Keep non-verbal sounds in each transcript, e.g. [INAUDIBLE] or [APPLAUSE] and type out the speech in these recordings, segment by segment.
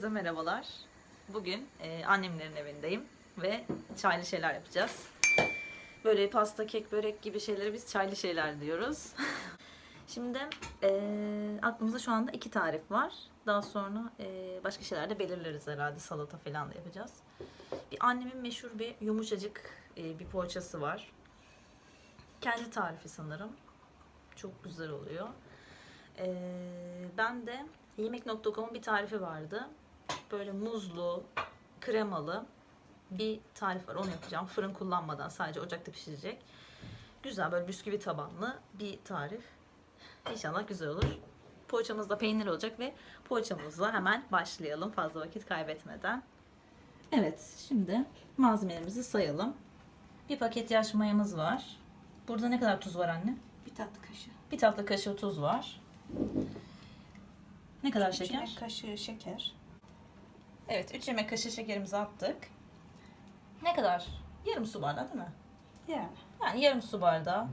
Herkese merhabalar. Bugün e, annemlerin evindeyim ve çaylı şeyler yapacağız. Böyle pasta, kek, börek gibi şeyleri biz çaylı şeyler diyoruz. [LAUGHS] Şimdi e, aklımızda şu anda iki tarif var. Daha sonra e, başka şeyler de belirleriz herhalde. Salata falan da yapacağız. Bir annemin meşhur bir yumuşacık e, bir poğaçası var. Kendi tarifi sanırım. Çok güzel oluyor. E, ben de Yemek.com'un bir tarifi vardı böyle muzlu, kremalı bir tarif var. Onu yapacağım. Fırın kullanmadan sadece ocakta pişirecek. Güzel böyle bisküvi tabanlı bir tarif. İnşallah güzel olur. Poğaçamız da peynir olacak ve poğaçamızla hemen başlayalım fazla vakit kaybetmeden. Evet, şimdi malzemelerimizi sayalım. Bir paket yaş mayamız var. Burada ne kadar tuz var anne? Bir tatlı kaşığı. Bir tatlı kaşığı tuz var. Ne kadar şeker? kaşığı şeker. Evet 3 yemek kaşığı şekerimizi attık. Ne kadar? Yarım su bardağı değil mi? Yani. Yani yarım su bardağı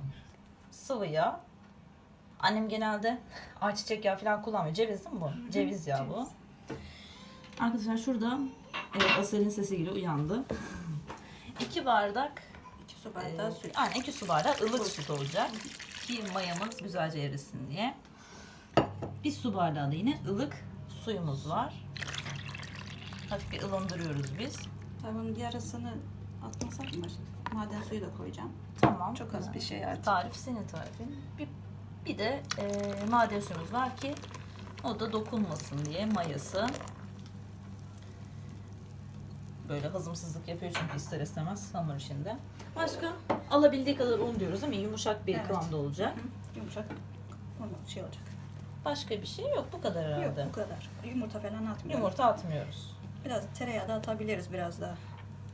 sıvı yağ. Annem genelde [LAUGHS] ayçiçek yağı falan kullanmıyor. Ceviz değil mi bu? Ceviz yağı bu. Arkadaşlar şurada evet Asel'in sesi geliyor uyandı. [LAUGHS] 2 bardak iki su bardağı e, süt. Aynen 2 su bardağı ılık süt olacak. Ki mayamız güzelce erisin diye. Bir su bardağı da yine ılık suyumuz var. Hafif bir ılındırıyoruz biz. Tabii yarısını atmasak mı? Maden suyu da koyacağım. Tamam. Çok az bir şey artık. Tarif senin tarifin. Bir, bir de e, maden suyumuz var ki o da dokunmasın diye mayası. Böyle hazımsızlık yapıyor çünkü ister istemez hamur işinde. Başka alabildiği kadar un diyoruz değil mi? Yumuşak bir Evet. kıvamda olacak. Hı, Yumuşak. Onun şey olacak. Başka bir şey yok bu kadar herhalde. Yok bu kadar. Yumurta falan atmıyorum. Yumurta atmıyoruz. Biraz tereyağı da atabiliriz biraz daha.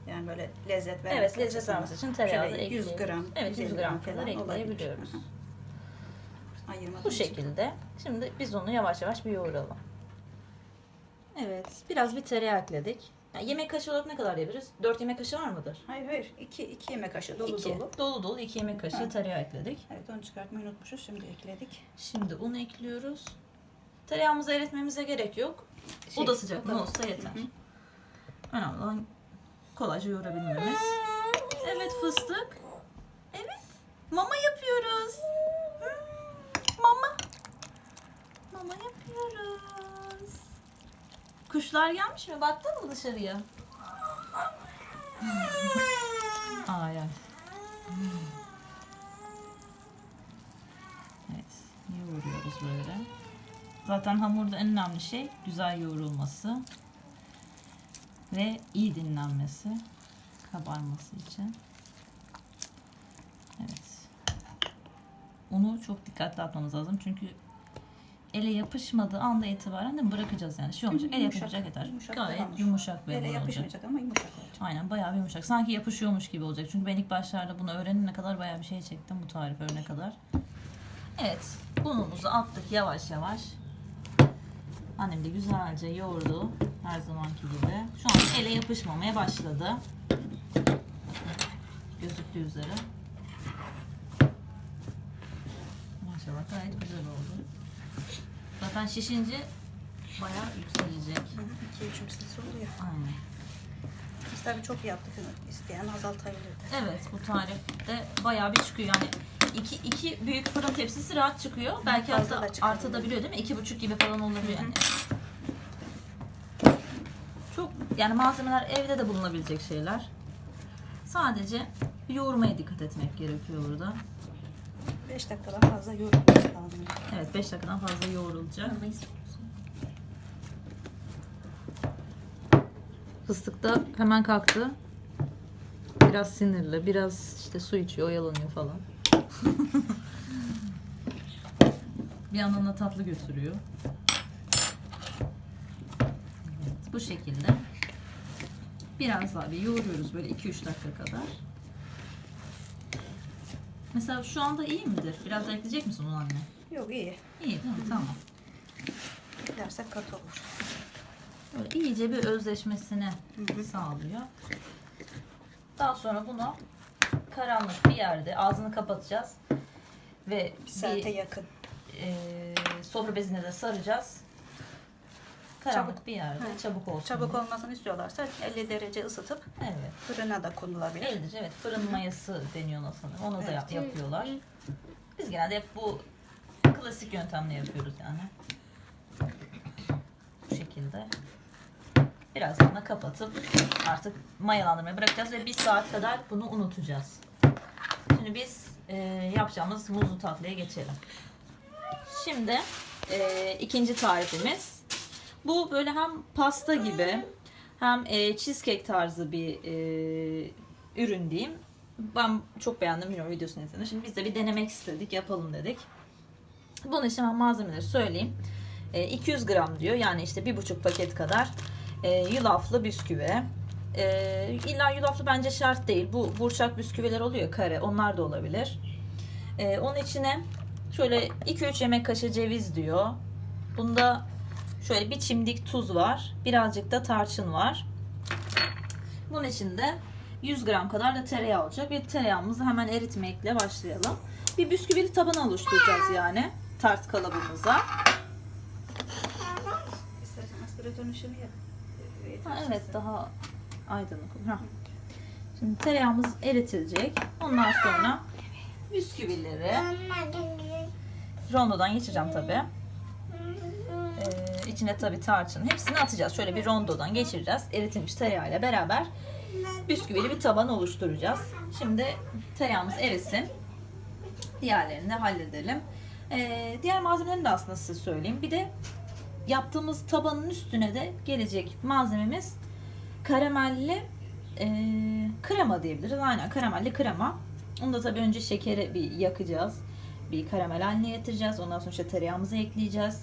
Yani böyle lezzet vermesi Evet lezzet açısından. vermesi için tereyağı da Şöyle 100 ekleyebiliriz. gram, Evet 100 150 gram kadar falan olabilir. ekleyebiliyoruz. Hı Bu için. şekilde. Şimdi biz onu yavaş yavaş bir yoğuralım. Evet, biraz bir tereyağı ekledik. Yani yemek kaşığı olarak ne kadar diyebiliriz? 4 yemek kaşığı var mıdır? Hayır hayır. 2 2 yemek kaşığı dolu 2. dolu. Dolu dolu 2 yemek kaşığı Ha. tereyağı ekledik. Evet onu çıkartmayı unutmuşuz. Şimdi ekledik. Şimdi un ekliyoruz. Tereyağımızı eritmemize gerek yok. Şey, Oda sıcaklığında tamam. olsa yeter. Hı hı. Önemli olan kolayca yoğurabilmemiz. Evet fıstık. Evet. Mama yapıyoruz. Mama. Mama yapıyoruz. Kuşlar gelmiş mi? Baktın mı dışarıya? Ay ay. Evet, yoğuruyoruz böyle. Zaten hamurda en önemli şey güzel yoğrulması ve iyi dinlenmesi, kabarması için. Evet. Unu çok dikkatli atmamız lazım çünkü ele yapışmadığı anda itibaren de bırakacağız yani. Şey olmayacak, el Yumuşak, yapışacak yeter. yumuşak Gayet hamur. yumuşak bir Yere hamur olacak. yapışmayacak ama yumuşak olacak. Aynen bayağı bir yumuşak. Sanki yapışıyormuş gibi olacak. Çünkü ben ilk başlarda bunu öğrenene kadar bayağı bir şey çektim bu tarif öğrenene kadar. Evet. Unumuzu attık yavaş yavaş. Annem de güzelce yoğurdu. Her zamanki gibi. Şu an ele yapışmamaya başladı. Gözüktüğü üzere. Maşallah gayet güzel oldu. Zaten şişince bayağı yükselecek. 2-3 mislisi oluyor. Aynen. Biz tabii çok yaptık. isteyen azaltabilirdi. Evet bu tarifte bayağı bir çıkıyor yani iki, iki büyük fırın tepsisi rahat çıkıyor. Belki fazla hatta da çıkabiliyor. artabiliyor değil mi? İki buçuk gibi falan olabiliyor yani. Çok yani malzemeler evde de bulunabilecek şeyler. Sadece yoğurmaya dikkat etmek gerekiyor burada. 5 dakikadan fazla yoğurulması lazım. Evet 5 dakikadan fazla yoğrulacak. Fıstık da hemen kalktı. Biraz sinirli, biraz işte su içiyor, oyalanıyor falan. [LAUGHS] bir yandan da tatlı götürüyor. Evet, bu şekilde. Biraz daha bir yoğuruyoruz böyle 2-3 dakika kadar. Mesela şu anda iyi midir? Biraz da ekleyecek misin onu anne? Yok iyi. İyi değil mi? Tamam. Eklersek katı olur. Böyle iyice bir özleşmesini sağlıyor. Daha sonra bunu karanlık bir yerde ağzını kapatacağız ve Bir saate bir yakın. e, sofra bezine de saracağız. karanlık Çabuk. bir yerde Evet. çabuk olsun. Çabuk diye. olmasını istiyorlarsa 50 derece ısıtıp Evet. fırına da konulabilir. Elde evet fırın mayası deniyor ona sanırım. Onu da Evet. yap- yapıyorlar. Biz genelde hep bu klasik yöntemle yapıyoruz yani. Bu şekilde. Biraz sonra kapatıp artık mayalandırmaya bırakacağız ve bir saat kadar bunu unutacağız. Şimdi biz e, yapacağımız muzlu tatlıya geçelim. Şimdi e, ikinci tarifimiz. Bu böyle hem pasta gibi hem e, cheesecake tarzı bir e, ürün diyeyim. Ben çok beğendim bilmiyorum videosunu izledim. Şimdi biz de bir denemek istedik, yapalım dedik. Bunun için ben malzemeleri söyleyeyim. E, 200 gram diyor. Yani işte bir buçuk paket kadar e, yulaflı bisküvi. E, illa yulaflı bence şart değil. Bu burçak bisküviler oluyor kare. Onlar da olabilir. E, onun içine şöyle 2-3 yemek kaşığı ceviz diyor. Bunda şöyle bir çimdik tuz var. Birazcık da tarçın var. Bunun içinde 100 gram kadar da tereyağı olacak. Ve tereyağımızı hemen eritmekle başlayalım. Bir bisküvili taban oluşturacağız yani tart kalıbımıza. İstersen aspiratörün ışığını yap. Ha, evet daha aydınlık olur. Ha. Şimdi tereyağımız eritilecek. Ondan sonra bisküvileri rondodan geçireceğim tabi. Ee, içine tabi tarçın. Hepsini atacağız. Şöyle bir rondodan geçireceğiz. Eritilmiş tereyağıyla beraber bisküvili bir taban oluşturacağız. Şimdi tereyağımız erisin. Diğerlerini de halledelim. Ee, diğer malzemelerini de aslında size söyleyeyim. Bir de yaptığımız tabanın üstüne de gelecek malzememiz karamelli e, krema diyebiliriz. Aynen karamelli krema. Onu da tabii önce şekeri bir yakacağız. Bir karamel haline getireceğiz. Ondan sonra işte tereyağımızı ekleyeceğiz.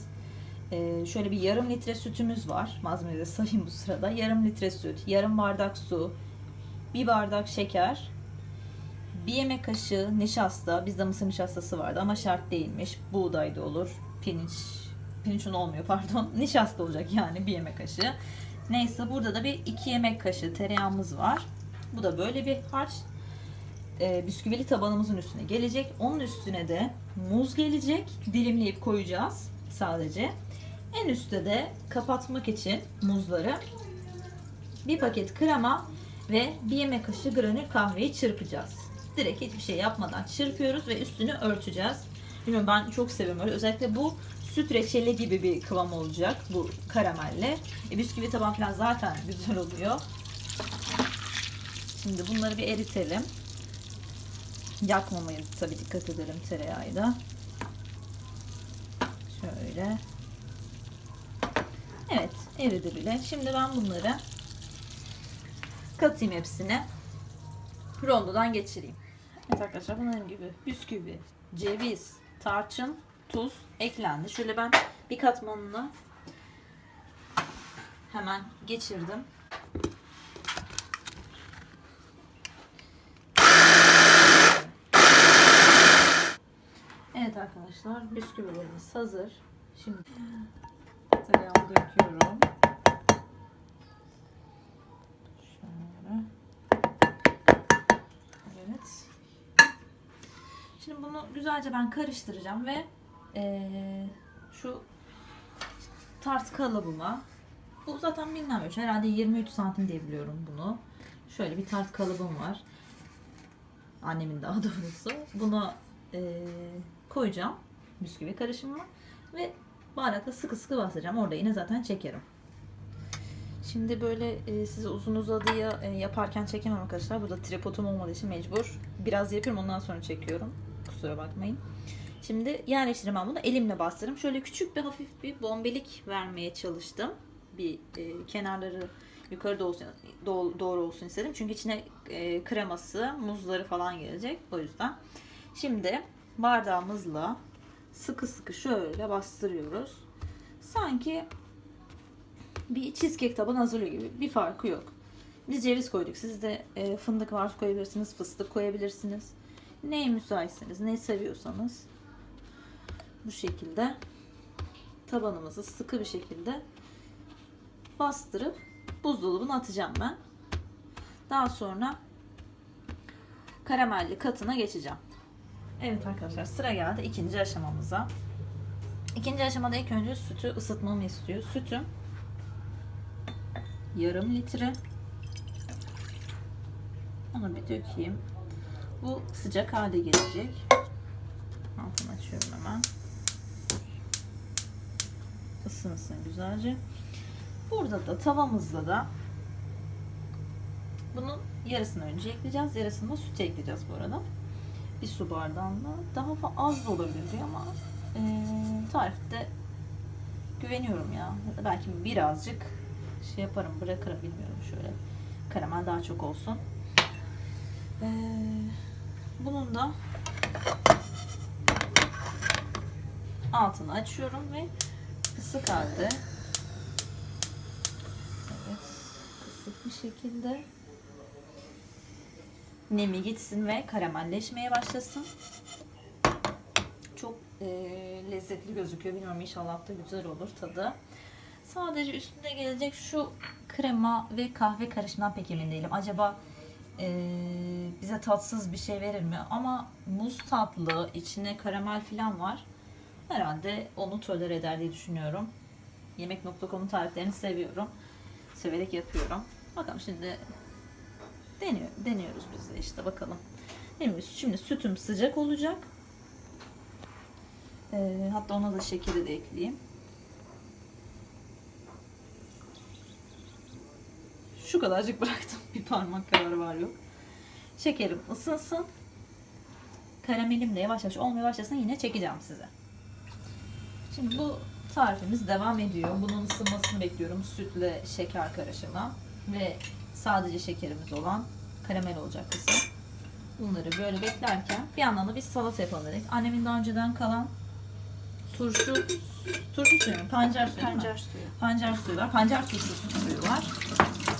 E, şöyle bir yarım litre sütümüz var. Malzemeleri sayayım bu sırada. Yarım litre süt, yarım bardak su, bir bardak şeker, bir yemek kaşığı nişasta. Bizde mısır nişastası vardı ama şart değilmiş. Buğday da olur. Pirinç, pirinç olmuyor pardon. [LAUGHS] Nişasta olacak yani bir yemek kaşığı. Neyse burada da bir iki yemek kaşığı tereyağımız var. Bu da böyle bir harç. Ee, bisküvili tabanımızın üstüne gelecek. Onun üstüne de muz gelecek. Dilimleyip koyacağız sadece. En üstte de kapatmak için muzları bir paket krema ve bir yemek kaşığı granül kahveyi çırpacağız. Direkt hiçbir şey yapmadan çırpıyoruz ve üstünü örteceğiz. Bilmiyorum ben çok seviyorum öyle. Özellikle bu süt reçeli gibi bir kıvam olacak bu karamelle. E, bisküvi taban falan zaten güzel oluyor. Şimdi bunları bir eritelim. Yakmamaya tabii dikkat edelim tereyağı da. Şöyle. Evet eridi bile. Şimdi ben bunları katayım hepsine. Rondodan geçireyim. Evet arkadaşlar bunların gibi bisküvi, ceviz, tarçın, tuz eklendi. Şöyle ben bir katmanını hemen geçirdim. Evet arkadaşlar bisküvilerimiz hazır. Şimdi tereyağımı döküyorum. Evet. Şimdi bunu güzelce ben karıştıracağım ve eee, şu tart kalıbıma bu zaten bilmem ölçü. Herhalde 23 santim diye biliyorum bunu. Şöyle bir tart kalıbım var. Annemin daha [LAUGHS] doğrusu. Buna eee, koyacağım bisküvi karışımımı ve baharatla sıkı sıkı basacağım. Orada yine zaten çekerim. Şimdi böyle e, size uzun uzadıya e, yaparken çekemem arkadaşlar. Burada tripodum olmadığı için mecbur. Biraz yapıyorum ondan sonra çekiyorum. Kusura bakmayın. Şimdi yerleştireyim ben bunu. Elimle bastırırım. Şöyle küçük bir hafif bir bombelik vermeye çalıştım. Bir e, kenarları yukarı olsun, doğ- doğru olsun istedim. Çünkü içine e, kreması, muzları falan gelecek. O yüzden. Şimdi bardağımızla sıkı sıkı şöyle bastırıyoruz. Sanki bir cheesecake taban hazırlıyor gibi. Bir farkı yok. Biz ceviz koyduk. Siz de e, fındık varsa koyabilirsiniz, fıstık koyabilirsiniz. Neye müsaitseniz, ne seviyorsanız bu şekilde tabanımızı sıkı bir şekilde bastırıp buzdolabına atacağım ben. Daha sonra karamelli katına geçeceğim. Evet arkadaşlar sıra geldi ikinci aşamamıza. İkinci aşamada ilk önce sütü ısıtmamı istiyor. Sütüm yarım litre. Onu bir dökeyim. Bu sıcak hale gelecek. Altını açıyorum hemen. Isınsın güzelce. Burada da tavamızda da bunun yarısını önce ekleyeceğiz. Yarısını da süt ekleyeceğiz bu arada. Bir su bardağında. Daha az da olabilir diyor ama eee tarifte güveniyorum ya. Ya da belki birazcık şey yaparım bırakırım bilmiyorum şöyle. Karamel daha çok olsun. Eee, bunun da altını açıyorum ve kısık halde evet, kısık bir şekilde nemi gitsin ve karamelleşmeye başlasın. Çok eee, lezzetli gözüküyor. Bilmiyorum inşallah da güzel olur tadı. Sadece üstünde gelecek şu krema ve kahve karışımından pek emin değilim. Acaba eee, bize tatsız bir şey verir mi? Ama muz tatlı, içine karamel falan var. Herhalde onu tolere eder diye düşünüyorum. Yemek.com'un tariflerini seviyorum. Severek yapıyorum. Bakalım şimdi deniyor, deniyoruz biz de işte bakalım. Deniyoruz. Şimdi sütüm sıcak olacak. Ee, hatta ona da şekeri de ekleyeyim. Şu kadarcık [LAUGHS] bıraktım. Bir parmak kadar var yok. Şekerim ısınsın. Karamelim de yavaş yavaş olmaya başlasın yine çekeceğim size. Şimdi bu tarifimiz devam ediyor. Bunun ısınmasını bekliyorum. Sütle şeker karışımı ve sadece şekerimiz olan karamel olacak kısım. Bunları böyle beklerken bir yandan da biz salata yapalım dedik. Annemin daha önceden kalan turşu turşu suyu mu? Pancar suyu? Pancar suyu. Pancar suyu var. Pancar turşusu suyu var.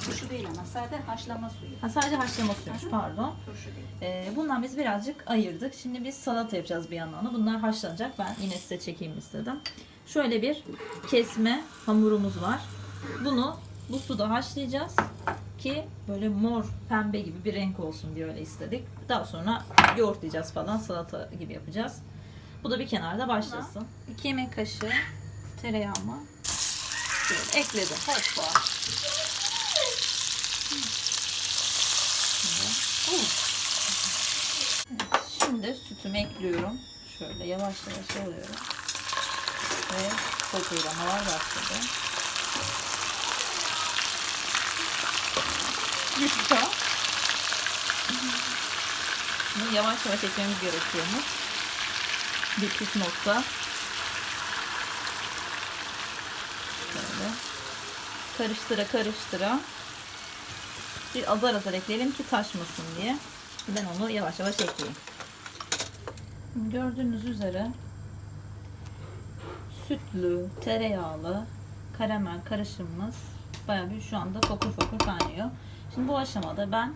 Turşu değil ama sade haşlama suyu. Ha, sadece haşlama suymuş pardon. Turşu değil. Ee, bundan biz birazcık ayırdık. Şimdi biz salata yapacağız bir yandan da. Bunlar haşlanacak. Ben yine size çekeyim istedim. Şöyle bir kesme hamurumuz var. Bunu bu suda haşlayacağız ki böyle mor pembe gibi bir renk olsun diye öyle istedik. Daha sonra yoğurtlayacağız falan salata gibi yapacağız. Bu da bir kenarda başlasın. 2 yemek kaşığı tereyağımı ekledim. Hoppa. Şimdi, sütümü ekliyorum. Şöyle yavaş yavaş alıyorum. Ve kokuylamalar başladı. Güzel. Bunu yavaş yavaş eklememiz gerekiyormuş. Bir püf nokta. Şöyle. Karıştıra karıştıra. Bir azar azar ekleyelim ki taşmasın diye. Ben onu yavaş yavaş ekleyeyim. Gördüğünüz üzere sütlü, tereyağlı, karamel karışımımız bayağı bir şu anda fokur fokur kaynıyor. Şimdi bu aşamada ben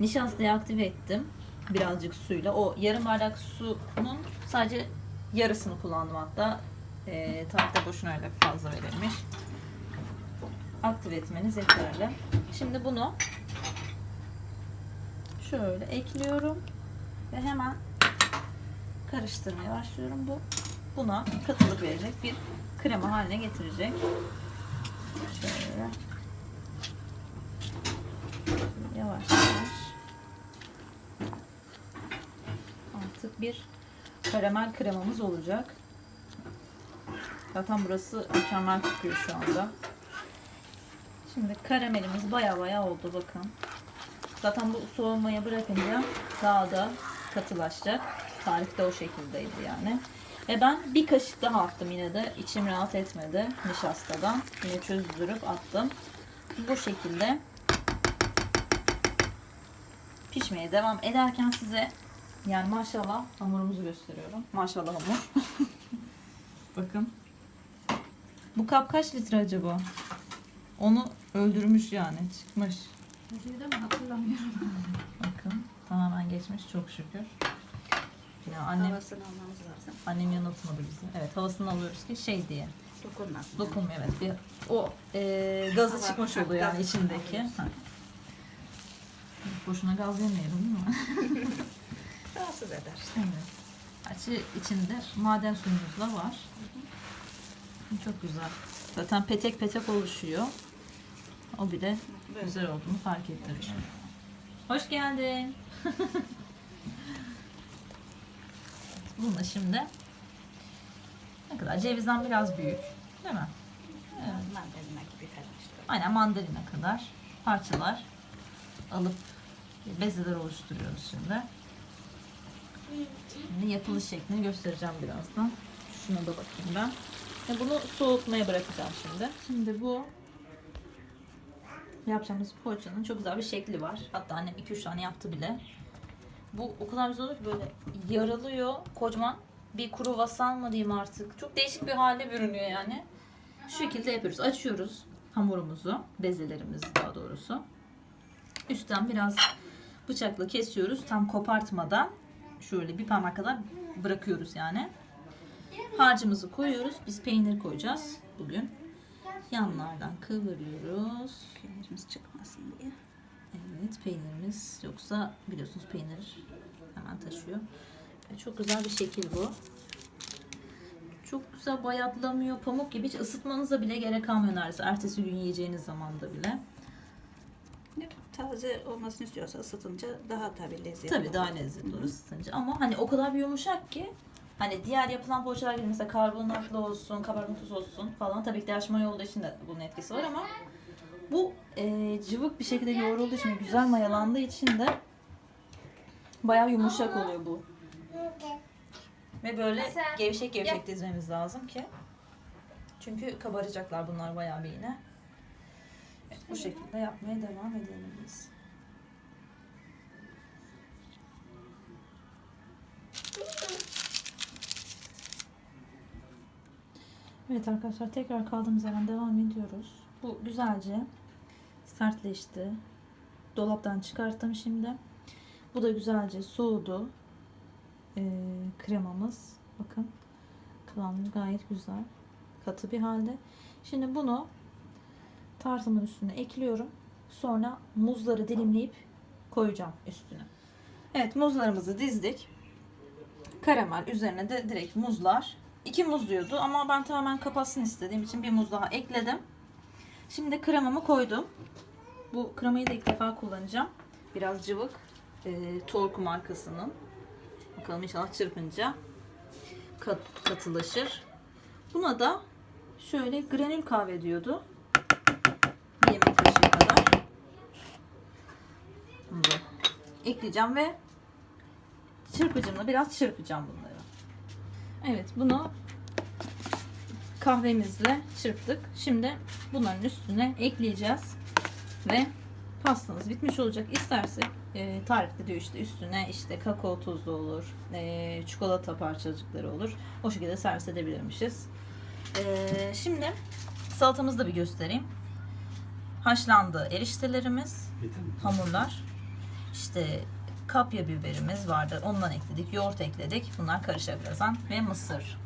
nişastayı aktive ettim. Birazcık suyla. O yarım bardak sunun sadece yarısını kullandım hatta. E, tarifte boşuna öyle fazla verilmiş. Aktive etmeniz yeterli. Şimdi bunu şöyle ekliyorum ve hemen karıştırmaya başlıyorum. Bu buna katılık verecek bir krema haline getirecek. Şöyle yavaş yavaş artık bir karamel kremamız olacak. Zaten burası mükemmel kokuyor şu anda. Şimdi karamelimiz baya baya oldu bakın. Zaten bu soğumaya bırakınca daha da katılaşacak. Tarifte o şekildeydi yani. Ve ben bir kaşık daha attım yine de. içim rahat etmedi nişastadan. Yine çözdürüp attım. Bu şekilde pişmeye devam ederken size yani maşallah hamurumuzu gösteriyorum. Maşallah hamur. [LAUGHS] Bakın. Bu kap kaç litre acaba? Onu öldürmüş yani. Çıkmış. Ne mi hatırlamıyorum. Bakın tamamen geçmiş çok şükür. Ya annem Havasını almamız lazım. annem yanıltmadı bizi. Evet havasını alıyoruz ki şey diye. Dokunmasın. Dokunmuyor evet. Bir, o e, gazı Hava- çıkmış ha, oluyor yani gazı içindeki. alıyorsun. Ha. Boşuna gaz yemeyelim değil mi? [LAUGHS] Rahatsız eder. evet. Açı içinde maden suyumuz da var. Çok güzel. Zaten petek petek oluşuyor. O bir de güzel olduğunu fark ettirir. Hoş geldin. [LAUGHS] Bununla şimdi ne kadar? Cevizden biraz büyük. Değil mi? Evet. Mandalina gibi falan işte. Aynen mandalina kadar parçalar alıp bezeler oluşturuyoruz şimdi. Şimdi yapılış şeklini göstereceğim birazdan. Şuna da bakayım ben. Bunu soğutmaya bırakacağım şimdi. Şimdi bu yapacağımız poğaçanın çok güzel bir şekli var. Hatta annem 2-3 tane yaptı bile. Bu o kadar güzel oluyor ki böyle yaralıyor kocaman bir kuru vasan mı diyeyim artık. Çok değişik bir hale bürünüyor yani. Şu şekilde yapıyoruz. Açıyoruz hamurumuzu, bezelerimizi daha doğrusu. Üstten biraz bıçakla kesiyoruz tam kopartmadan. Şöyle bir parmak kadar bırakıyoruz yani. Harcımızı koyuyoruz. Biz peynir koyacağız bugün. Yanlardan kıvırıyoruz. Peynirimiz çıkmasın diye. Evet peynirimiz yoksa biliyorsunuz peynir hemen taşıyor. Çok güzel bir şekil bu. Çok güzel bayatlamıyor. Pamuk gibi hiç ısıtmanıza bile gerek kalmıyor neredeyse. Ertesi gün yiyeceğiniz zamanda bile. Taze olmasını istiyorsa ısıtınca daha tabii lezzetli Tabii olur. daha lezzetli olur ısıtınca. Ama hani o kadar bir yumuşak ki hani diğer yapılan poğaçalar gibi mesela karbonatlı olsun, kabartma tozu olsun falan. Tabii ki de yaş maya olduğu için de bunun etkisi var ama bu e, cıvık bir şekilde yoğrulduğu için ve güzel mayalandığı için de bayağı yumuşak oluyor bu. Ve böyle gevşek gevşek dizmemiz lazım ki. Çünkü kabaracaklar bunlar bayağı bir yine. Evet, bu şekilde yapmaya devam edelim biz. Evet arkadaşlar tekrar kaldığımız yerden devam ediyoruz. Bu güzelce sertleşti. Dolaptan çıkarttım şimdi. Bu da güzelce soğudu. Ee, kremamız bakın kıvamı gayet güzel. Katı bir halde. Şimdi bunu tartımın üstüne ekliyorum. Sonra muzları dilimleyip koyacağım üstüne. Evet muzlarımızı dizdik. Karamel üzerine de direkt muzlar. İki muz diyordu ama ben tamamen kapatsın istediğim için bir muz daha ekledim. Şimdi kremamı koydum. Bu kremayı da ilk defa kullanacağım. Biraz cıvık. E, Tork markasının. Bakalım inşallah çırpınca kat, katılaşır. Buna da şöyle granül kahve diyordu. Bir yemek kaşığı kadar. Bunu ekleyeceğim ve çırpıcımla biraz çırpacağım bunları. Evet bunu kahvemizle çırptık. Şimdi bunların üstüne ekleyeceğiz ve pastamız bitmiş olacak. İstersek e, tarifte diyor işte üstüne işte kakao tozu olur, e, çikolata parçacıkları olur. O şekilde servis edebilirmişiz. E, şimdi salatamızı da bir göstereyim. Haşlandı eriştelerimiz, hamurlar. İşte kapya biberimiz vardı. Ondan ekledik. Yoğurt ekledik. Bunlar birazdan. Ve mısır.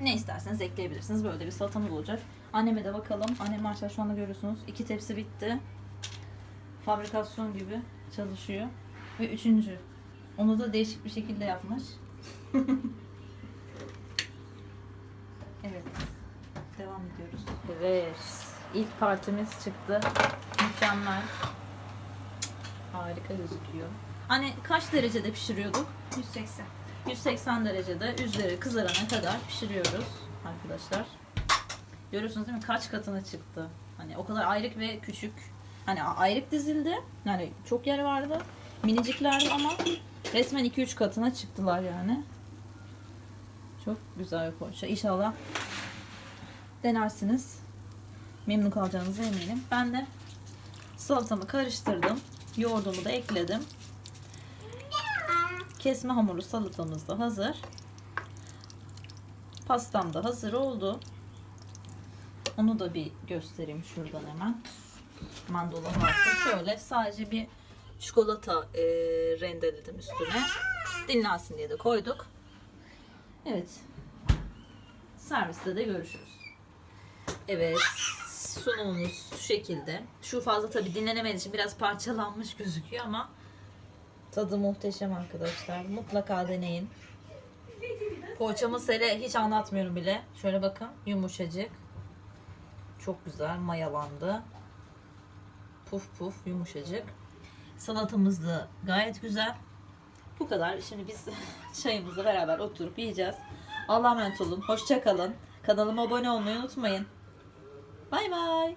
Ne isterseniz ekleyebilirsiniz. Böyle bir salatamız olacak. Anneme de bakalım. Annem maşallah şu anda görüyorsunuz. iki tepsi bitti. Fabrikasyon gibi çalışıyor. Ve üçüncü. Onu da değişik bir şekilde yapmış. [LAUGHS] evet. Devam ediyoruz. Evet. İlk partimiz çıktı. Mükemmel. Harika gözüküyor. Hani kaç derecede pişiriyorduk? 180. 180 derecede üzeri kızarana kadar pişiriyoruz arkadaşlar. Görüyorsunuz değil mi? Kaç katına çıktı. Hani o kadar ayrık ve küçük. Hani ayrık dizildi. Yani çok yer vardı. Miniciklerdi ama resmen 2-3 katına çıktılar yani. Çok güzel bir poğaça. İnşallah denersiniz. Memnun kalacağınıza eminim. Ben de salatamı karıştırdım. Yoğurdumu da ekledim. Kesme hamurlu salatamız da hazır. Pastam da hazır oldu. Onu da bir göstereyim şuradan hemen. Mandolin varsa şöyle sadece bir çikolata e, rendeledim üstüne. Dinlensin diye de koyduk. Evet. Serviste de görüşürüz. Evet. Sunumumuz şu şekilde. Şu fazla tabii dinlenemediği için biraz parçalanmış gözüküyor ama Tadı muhteşem arkadaşlar. Mutlaka deneyin. Poğaçamız hele hiç anlatmıyorum bile. Şöyle bakın yumuşacık. Çok güzel mayalandı. Puf puf yumuşacık. Salatamız da gayet güzel. Bu kadar. Şimdi biz [LAUGHS] çayımızla beraber oturup yiyeceğiz. Allah'a emanet olun. Hoşça. Kanalıma abone olmayı unutmayın. Bay bay.